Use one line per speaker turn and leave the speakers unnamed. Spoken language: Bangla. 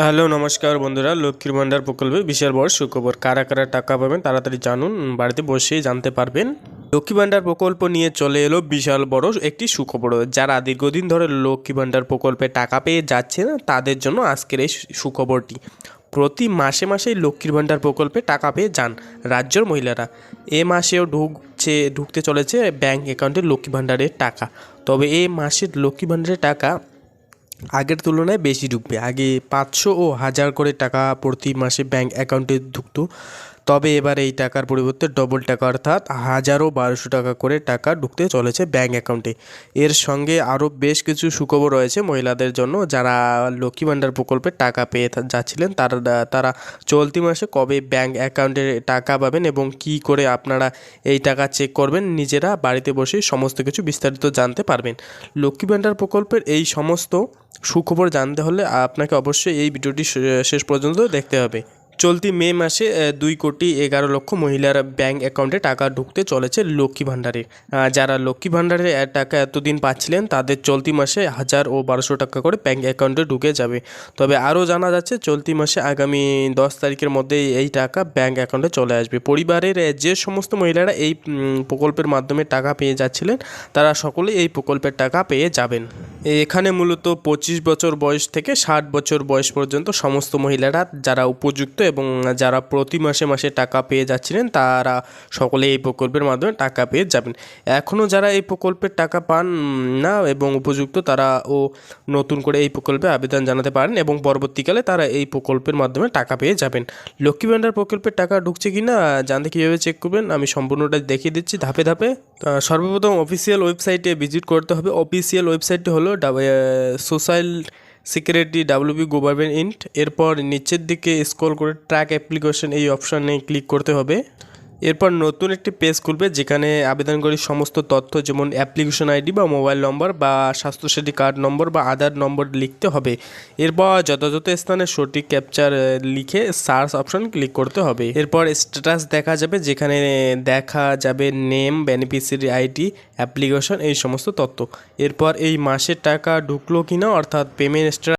হ্যালো, নমস্কার বন্ধুরা। লক্ষ্মীর ভান্ডার প্রকল্পে বিশাল বড় সুখবর। কারা কারা টাকা পাবেন তাড়াতাড়ি জানুন, বাড়িতে বসেই জানতে পারবেন। লক্ষ্মী ভান্ডার প্রকল্প নিয়ে চলে এলো বিশাল বড় একটি সুখবর। যারা দীর্ঘদিন ধরে লক্ষ্মী ভান্ডার প্রকল্পে টাকা পেয়ে যাচ্ছে না তাদের জন্য আজকের এই সুখবরটি। প্রতি মাসে মাসেই লক্ষ্মীর ভান্ডার প্রকল্পে টাকা পেয়ে যান রাজ্যের মহিলারা। এ মাসেও ঢুকছে, ঢুকতে চলেছে ব্যাংক অ্যাকাউন্টে লক্ষ্মী ভান্ডারের টাকা। তবে এ মাসের লক্ষ্মী ভান্ডারের টাকা আগের তুলনায় বেশি ঢুকবে। আগে পাঁচশো ও হাজার করে টাকা প্রতি মাসে ব্যাঙ্ক অ্যাকাউন্টে ঢুকতো। তবে এবার এই টাকার পরিবর্তে ডবল টাকা অর্থাৎ হাজারো বারোশো টাকা করে টাকা ঢুকতে চলেছে ব্যাঙ্ক অ্যাকাউন্টে এর সঙ্গে আরও বেশ কিছু সুখবর রয়েছে মহিলাদের জন্য। যারা লক্ষ্মী ভাণ্ডার প্রকল্পে টাকা পেয়ে যাচ্ছিলেন, তারা তারা চলতি মাসে কবে ব্যাঙ্ক অ্যাকাউন্টে টাকা পাবেন এবং কি করে আপনারা এই টাকা চেক করবেন, নিজেরা বাড়িতে বসে সমস্ত কিছু বিস্তারিত জানতে পারবেন। লক্ষ্মী ভাণ্ডার প্রকল্পের এই সমস্ত সুখবর জানতে হলে আপনাকে অবশ্যই এই ভিডিওটি শেষ পর্যন্ত দেখতে হবে। চলতি মে মাসে দুই কোটি এগারো লক্ষ মহিলার ব্যাংক অ্যাকাউন্টে টাকা ঢুকতে চলেছে লক্ষ্মী ভাণ্ডারে। যারা লক্ষ্মী ভাণ্ডারে টাকা এতদিন পাচ্ছিলেন, তাদের চলতি মাসে হাজার ও বারোশো টাকা করে ব্যাংক অ্যাকাউন্টে ঢুকে যাবে। তবে আরও জানা যাচ্ছে, চলতি মাসে আগামী দশ তারিখের মধ্যে এই টাকা ব্যাংক অ্যাকাউন্টে চলে আসবে। পরিবারের যে সমস্ত মহিলারা এই প্রকল্পের মাধ্যমে টাকা পেয়ে যাচ্ছিলেন, তারা সকলেই এই প্রকল্পের টাকা পেয়ে যাবেন। এখানে মূলত পঁচিশ বছর বয়স থেকে ষাট বছর বয়স পর্যন্ত সমস্ত মহিলারা, যারা উপযুক্ত এবং যারা প্রতি মাসে মাসে টাকা পেয়ে যাচ্ছিলেন, তারা সকলে এই প্রকল্পের মাধ্যমে টাকা পেয়ে যাবেন। এখনও যারা এই প্রকল্পের টাকা পান না এবং উপযুক্ত, তারা ও নতুন করে এই প্রকল্পে আবেদন জানাতে পারেন এবং পরবর্তীকালে তারা এই প্রকল্পের মাধ্যমে টাকা পেয়ে যাবেন। লক্ষ্মী ভাণ্ডার প্রকল্পের টাকা ঢুকছে কি না জানতে কীভাবে চেক করবেন, আমি সম্পূর্ণটা দেখিয়ে দিচ্ছি ধাপে ধাপে। সর্বপ্রথম অফিসিয়াল ওয়েবসাইটে ভিজিট করতে হবে। অফিসিয়াল ওয়েবসাইটটি হলো social security WB government in. এরপর নিচের দিকে স্ক্রল করে ট্র্যাক অ্যাপ্লিকেশন এই অপশানে ক্লিক করতে হবে। এরপর নতুন একটি পেজ খুলবে যেখানে আবেদনকারীর সমস্ত তথ্য যেমন অ্যাপ্লিকেশন আইডি বা মোবাইল নম্বর বা স্বাস্থ্যসাথী কার্ড নম্বর বা আধার নম্বর লিখতে হবে। এরপর যথাযথ স্থানে সঠিক ক্যাপচার লিখে সার্চ অপশন ক্লিক করতে হবে। এরপর স্ট্যাটাস দেখা যাবে যেখানে দেখা যাবে নেম বেনিফিসিয়ারি আইডি অ্যাপ্লিকেশন এই সমস্ত তথ্য। এরপর এই মাসের টাকা ঢুকলো কিনা অর্থাৎ পেমেন্ট